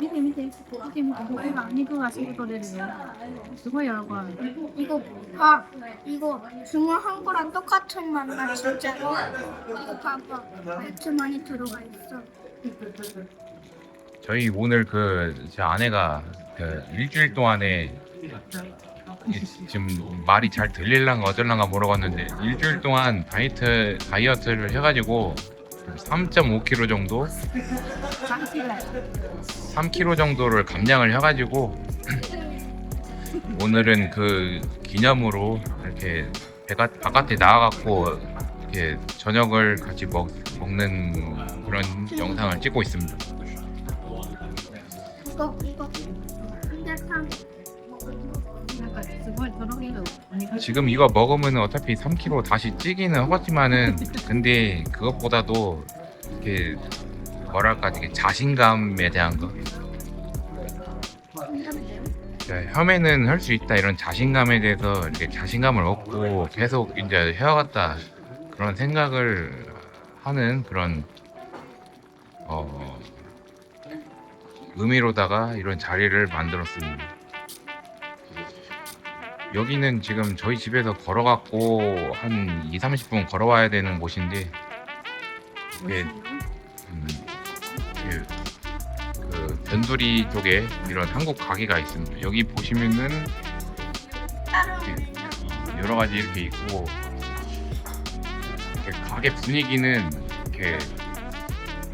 밑에 밑에 지금 고기가 안 익어가지고 도래를요 이거 열고 이거 봐 이거 주문한 아, 거랑 똑같은 맛나 진짜 로. 이거 봐봐. 맥주 많이 들어가 있어. 저희 오늘 그 제 아내가 그 일주일 동안에 지금 말이 잘 들릴랑가 어쩔랑가 물어봤는데 일주일 동안 다이어트 다이어트를 해가지고 3.5kg 정도, 3kg 3kg 정도를 감량을 해가지고 오늘은 그 기념으로 이렇게 배가, 바깥에 나와갖고 이렇게 저녁을 같이 먹, 먹는 그런 영상을 찍고 있습니다. 지금 이거 먹으면 어차피 3kg 다시 찌기는 하겠지만은 근데 그것보다도 이렇게 뭐랄까 이게 자신감에 대한 거. 혐에는 할 수 있다. 이런 자신감에 대해서 이렇게 자신감을 얻고 계속 이제 해와갔다. 그런 생각을 하는 그런 어 의미로다가 이런 자리를 만들었습니다. 여기는 지금 저희 집에서 걸어갖고 한 2, 30분 걸어와야 되는 곳인데 이게 음, 그, 그 변두리 쪽에 이런 한국 가게가 있습니다. 여기 보시면은 여러 가지 이렇게 있고 이렇게 가게 분위기는 이렇게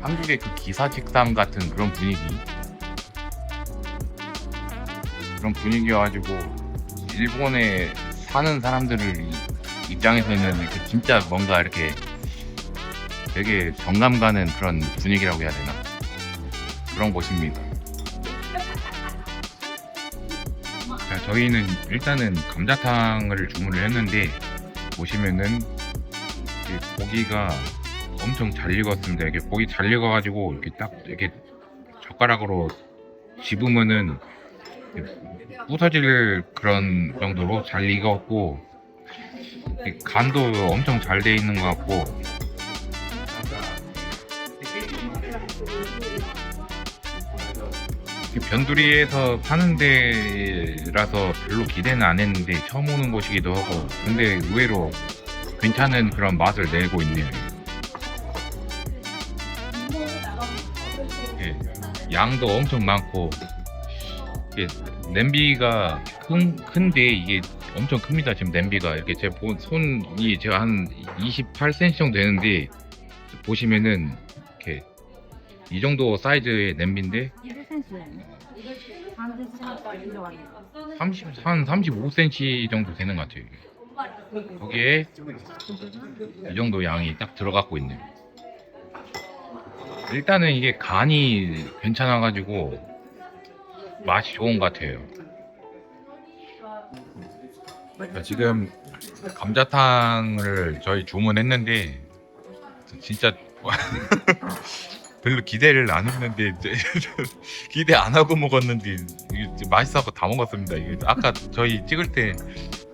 한국의 그 기사 책상 같은 그런 분위기. 그런 분위기여가지고 일본에 사는 사람들을 입장에서는 이렇게 진짜 뭔가 이렇게 되게 정감 가는 그런 분위기라고 해야 되나 그런 곳입니다. 자, 저희는 일단은 감자탕을 주문을 했는데 보시면은 이 고기가 엄청 잘 익었습니다. 이게 고기 잘 익어가지고 이렇게 딱 이렇게 젓가락으로 집으면은 부서질 그런 정도로 잘 익었고 이 간도 엄청 잘 돼 있는 것 같고 이 변두리에서 파는 데라서 별로 기대는 안 했는데 처음 오는 곳이기도 하고 근데 의외로 괜찮은 그런 맛을 내고 있네요. 예, 양도 엄청 많고 이게 냄비가 큰, 큰데 이게 엄청 큽니다. 지금 냄비가 이렇게 제 손이 제가 한 28cm 정도 되는데 보시면은 이렇게 이 정도 사이즈의 냄비인데 30, 한 35cm 정도 되는 것 같아요. 거기에 이 정도 양이 딱 들어가고 있네요. 일단은 이게 간이 괜찮아가지고 맛이 좋은 것 같아요. 자, 지금 감자탕을 저희 주문했는데 진짜 별로 기대를 안 했는데 기대 안 하고 먹었는데 이게 맛있어서 다 먹었습니다. 아까 저희 찍을 때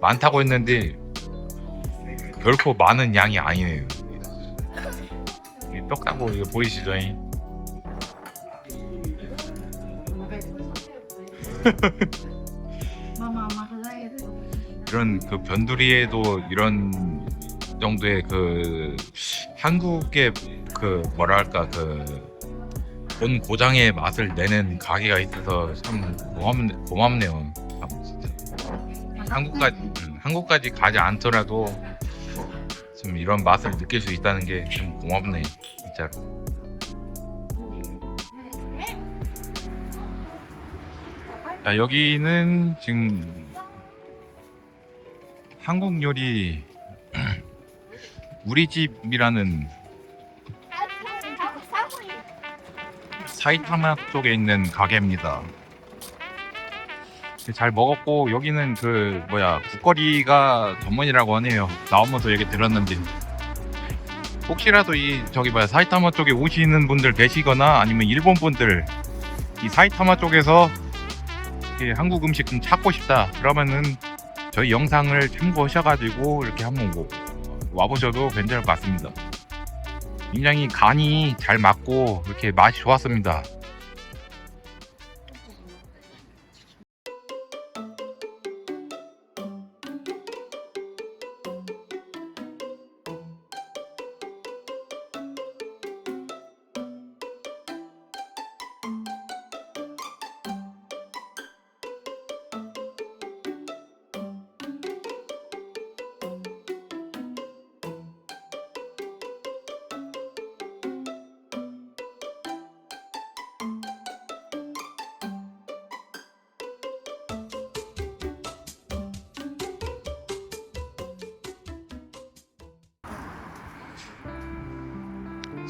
많다고 했는데 결코 많은 양이 아니네요. 이 떡하고 이거 보이시죠? 이? 이런 그 변두리에도 이런 정도의 그 한국의 그 뭐랄까 그 본 고장의 맛을 내는 가게가 있어서 참 고맙네, 고맙네요. 참 진짜. 한국까지 음, 한국까지 가지 않더라도 좀 이런 맛을 느낄 수 있다는 게 좀 고맙네 진짜로. 자 여기는 지금 한국 요리 우리 집이라는 사이타마 쪽에 있는 가게입니다. 잘 먹었고 여기는 그 뭐야 국거리가 전문이라고 하네요. 나오면서 얘기 들었는데 혹시라도 이 저기 뭐야 사이타마 쪽에 오시는 분들 계시거나 아니면 일본 분들 이 사이타마 쪽에서 이 한국 음식 좀 찾고 싶다 그러면은 저희 영상을 참고하셔가지고 이렇게 한번 뭐 와보셔도 괜찮을 것 같습니다. 굉장히 간이 잘 맞고 이렇게 맛이 좋았습니다.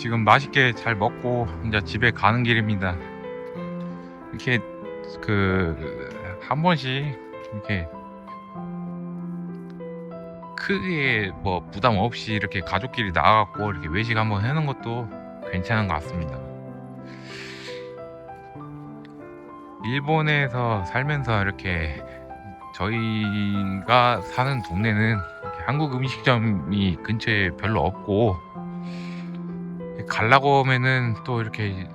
지금 맛있게 잘 먹고 이제 집에 가는 길입니다. 이렇게 그 한 번씩 이렇게 크게 뭐 부담 없이 이렇게 가족끼리 나가갖고 이렇게 외식 한번 해는 것도 괜찮은 것 같습니다. 일본에서 살면서 이렇게 저희가 사는 동네는 이렇게 한국 음식점이 근처에 별로 없고 가려고 하면은 또 이렇게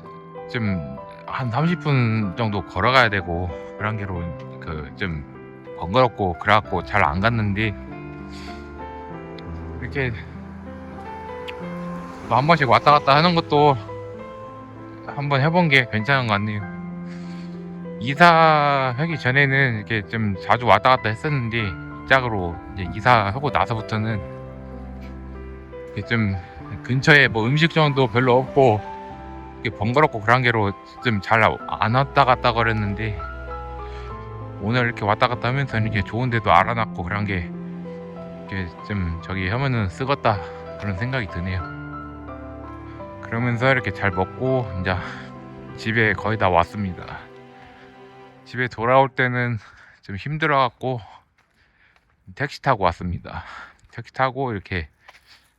좀 한 30분 정도 걸어가야 되고 그런 게로 그 좀 번거롭고 그래갖고 잘 안 갔는데 이렇게 뭐한 번씩 왔다 갔다 하는 것도 한번 해본 게 괜찮은 것 같네요. 이사하기 전에는 이렇게 좀 자주 왔다 갔다 했었는데 짝으로 이제 이사하고 나서부터는 이렇게 좀 근처에 뭐 음식점도 별로 없고 번거롭고 그런 게로 좀 잘 안 왔다 갔다 거렸는데 오늘 이렇게 왔다 갔다 하면서 이렇게 좋은 데도 알아놨고 그런 게 이렇게 좀 저기 하면은 쓰겄다 그런 생각이 드네요. 그러면서 이렇게 잘 먹고 이제 집에 거의 다 왔습니다. 집에 돌아올 때는 좀 힘들어 갖고 택시 타고 왔습니다. 택시 타고 이렇게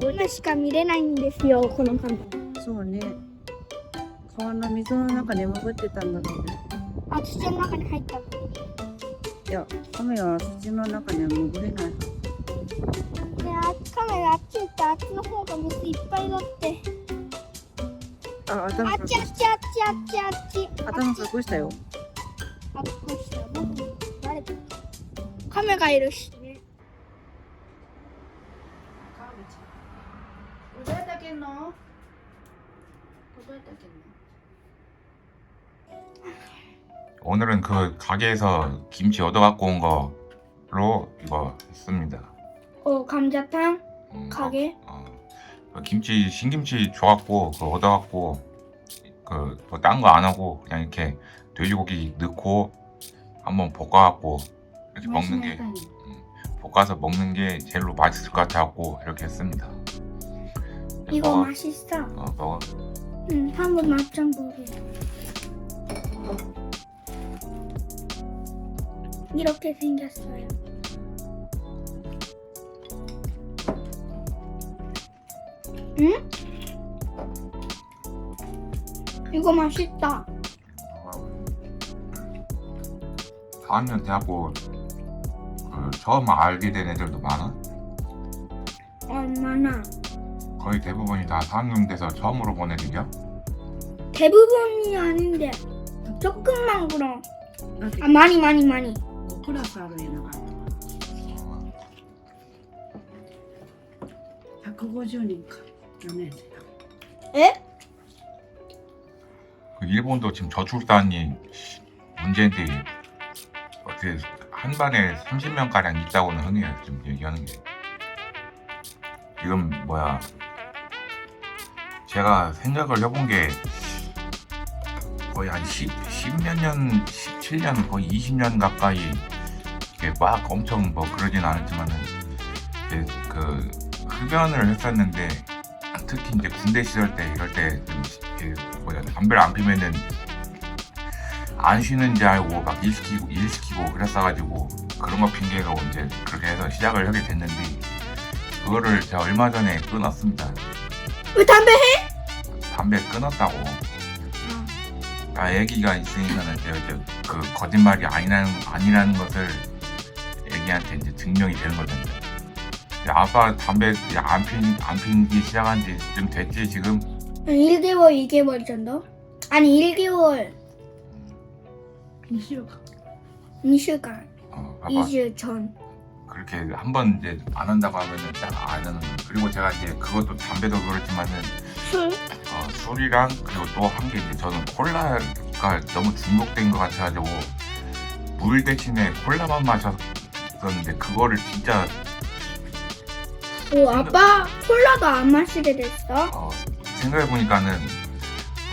今しか見れないんですよこのカメそうね。川の水の中に潜ってたんだろうね。ラあ土の中に入った。いやカメは土の中には潜れない。であカメラあっち行ってあっちの方が水いっぱいだって。あ頭隠あっちあっちあっちあっちあっち。頭隠したよ。あっこうしたら僕誰だカメがいるし 오늘은 그 가게에서 김치 얻어 갖고 온 거로 이거 했습니다. 어 감자탕 음, 가게 어, 그 김치 신김치 줘갖고 그 얻어갖고 그딴 거안 하고 그냥 이렇게 돼지고기 넣고 한번 볶아갖고 이렇게 먹는 게 볶아서 먹는 게 제일로 맛있을 것 같아갖고 이렇게 했습니다. 이거 먹어. 맛있어 어, 먹어. 응 한번 맛좀 보게 이렇게 생겼어요. 응? 이거 맛있다. 사학년 대학고 그 처음 알게 된 애들도 많아? 얼마나? 거의 대부분이 다 사학년 돼서 처음으로 본 애들이야? 대부분이 아닌데 조금만 그럼. 아, 그 아 많이 많이 많이. 프라사로 해나가고 다 그거 주니까 안 해줘요 에? 그 일본도 지금 저출산이 문제인데 어떻게 한 반에 30명 가량 있다고는 흔해요 지금 얘기하는 게 지금 뭐야 제가 생각을 해본 게 거의 한 10, 10몇 년, 17년, 거의 20년 가까이 막 엄청 뭐 그러진 않았지만은 이제 그그 흡연을 했었는데 특히 이제 군대 시절 때 이럴 때 뭐야 담배를 안 피면은 안 쉬는 줄 알고 막 일 시키고 일 시키고 그랬어가지고 그런 거 핑계로 이제 그렇게 해서 시작을 하게 됐는데 그거를 제가 얼마 전에 끊었습니다. 왜 담배 해? 담배 끊었다고. 아 애기가 있으니까는 제가 이제 그 거짓말이 아니라는 아니라는 것을 자기한테 이제 증명이 되는 거죠. 아빠 담배 안 피는 안 피는 시작한 지 좀 됐지 지금? 1개월, 2개월 정도? 아니 1개월 2주간. 2주간 어, 아빠 2주 전 그렇게 한 번 이제 안 한다고 하면은 딱 안 하는 거. 그리고 제가 이제 그것도 담배도 그렇지만은 술? 어, 술이랑 그리고 또 한 게 이제 저는 콜라가 너무 중독된 것 같아가지고 물 대신에 콜라만 마셔서 셨었는데 그거를 진짜 오, 아빠 콜라도 안 마시게 됐어? 어, 생각해 보니까는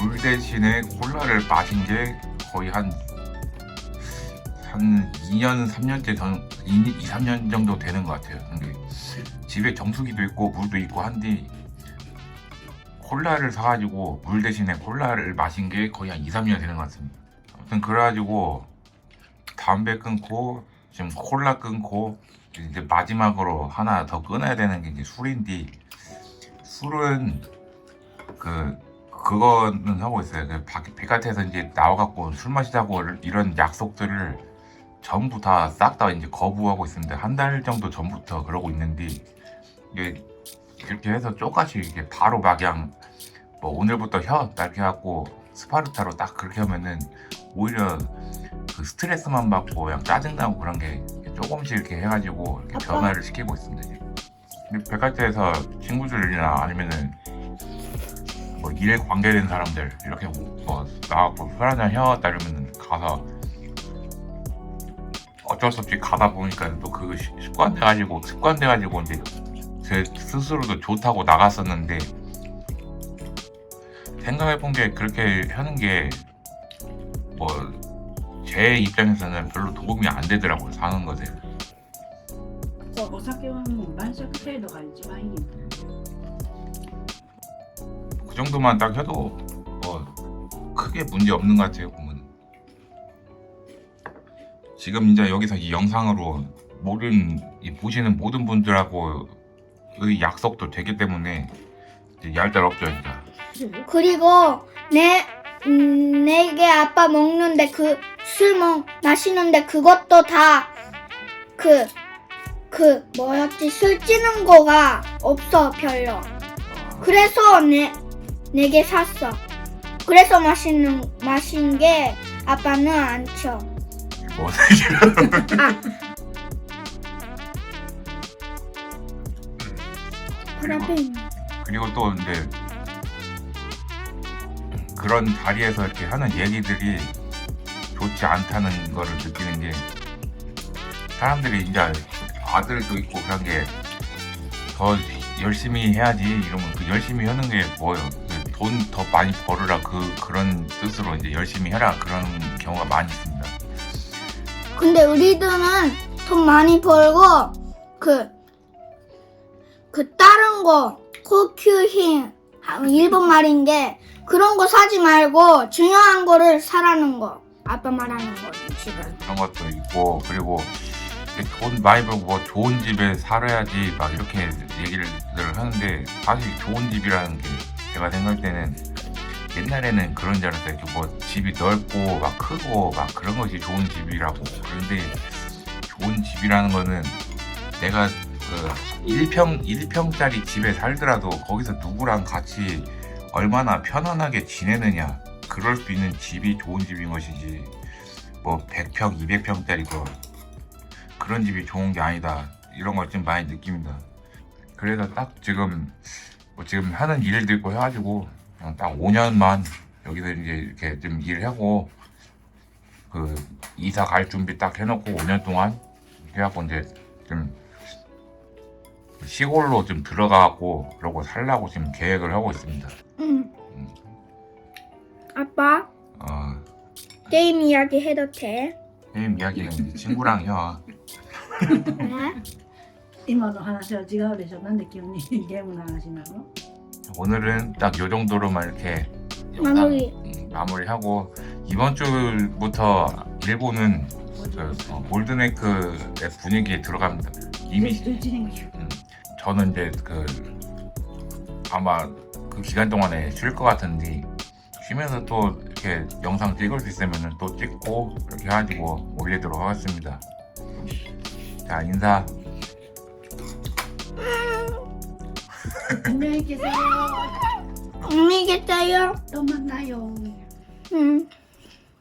물 대신에 콜라를 마신 게 거의 한, 한 2년, 3년째 전, 2, 2, 3년 정도 되는 것 같아요. 근데 집에 정수기도 있고 물도 있고 한데 콜라를 사가지고 물 대신에 콜라를 마신 게 거의 한 2, 3년 되는 것 같습니다. 아무튼 그래가지고 담배 끊고 지금 콜라 끊고 이제 마지막으로 하나 더 끊어야 되는 게 이제 술인데 술은 그 그거는 하고 있어요. 그 밖- 바깥에서 이제 나와갖고 술 마시자고 이런 약속들을 전부 다 싹 다 이제 거부하고 있습니다. 한 달 정도 전부터 그러고 있는데 이게 그렇게 해서 똑같이 이게 바로 막 그냥 뭐 오늘부터 혀 이렇게 해갖고 스파르타로 딱 그렇게 하면은 오히려 그 스트레스만 받고 그냥 짜증나고 그런 게 조금씩 이렇게 해가지고 이렇게. 변화를 시키고 있습니다. 근데 백화점에서 친구들이나 아니면은 뭐일 관계된 사람들 이렇게 뭐 나와갖고 술 한잔 해왔다 이러면 가서 어쩔 수 없이 가다 보니까 또 그 습관 돼 가지고 습관 돼 가지고 이제 제 스스로도 좋다고 나갔었는데 생각해 본 게 그렇게 하는 게 뭐 개 입장에서는 별로 도움이 안 되더라고요 사는 것에. 그 정도만 딱 해도 뭐 크게 문제 없는 것 같아요 보면. 지금 이제 여기서 이 영상으로 모든 이 보시는 모든 분들하고의 약속도 되기 때문에 이제 얄짤 없죠 이제. 그리고 내 음, 내게 아빠 먹는데 그 술 먹 마시는데 그것도 다 그 그 뭐였지 술 찌는 거가 없어 별로. 그래서 내 내게 샀어. 그래서 마시는 마신 게 아빠는 안 쳐. 뭐 그래도 그리고 또 이제 그런 자리에서 이렇게 하는 얘기들이 좋지 않다는 거를 느끼는 게 사람들이 이제 아들도 있고 그런 게 더 열심히 해야지 이러면 그 열심히 하는 게 뭐예요? 돈 더 많이 벌으라 그 그런 뜻으로 이제 열심히 해라 그런 경우가 많이 있습니다. 근데 우리들은 돈 많이 벌고 그, 그 다른 거 고큐힌 일본 말인 게 그런 거 사지 말고 중요한 거를 사라는 거 아빠 말하는 거지 지금. 그런 것도 있고 그리고 돈 많이 벌고 뭐 좋은 집에 살아야지 막 이렇게 얘기를 하는데 사실 좋은 집이라는 게 제가 생각할 때는 옛날에는 그런 줄 알았어요. 뭐 집이 넓고 막 크고 막 그런 것이 좋은 집이라고. 그런데 좋은 집이라는 거는 내가 그 1평 1평짜리 집에 살더라도 거기서 누구랑 같이 얼마나 편안하게 지내느냐 그럴 수 있는 집이 좋은 집인 것이지 뭐 100평, 200평짜리 거 그런 집이 좋은 게 아니다 이런 걸 좀 많이 느낍니다. 그래서 딱 지금 뭐 지금 하는 일도 있고 해가지고 딱 5년만 여기서 이제 이렇게 좀 일하고 그 이사 갈 준비 딱 해놓고 5년 동안 해갖고 이제 좀 시골로 좀 들어가고 그러고 살라고 지금 계획을 하고 있습니다. 응 아빠 어, 게임 이야기 해도 돼? 게임 이야기는 이제 친구랑 혀. 네? 今の話は違うでしょなんで急にゲームの話なの 오늘은 딱 요 정도로만 이렇게 영상, 마무리. 음, 마무리하고 이번 주부터 일본은 그 어, 골든웨이크의 분위기에 들어갑니다. 이미 11連休 음, 저는 이제 그 아마 그 기간 동안에 쉴 것 같은데 쉬면서 또 이렇게 영상 찍을 수 있으면 또 찍고 이렇게 해가지고 올리도록 하겠습니다. 자 인사. 안녕히 계세요 안녕히 계세요. 또 만나요 음.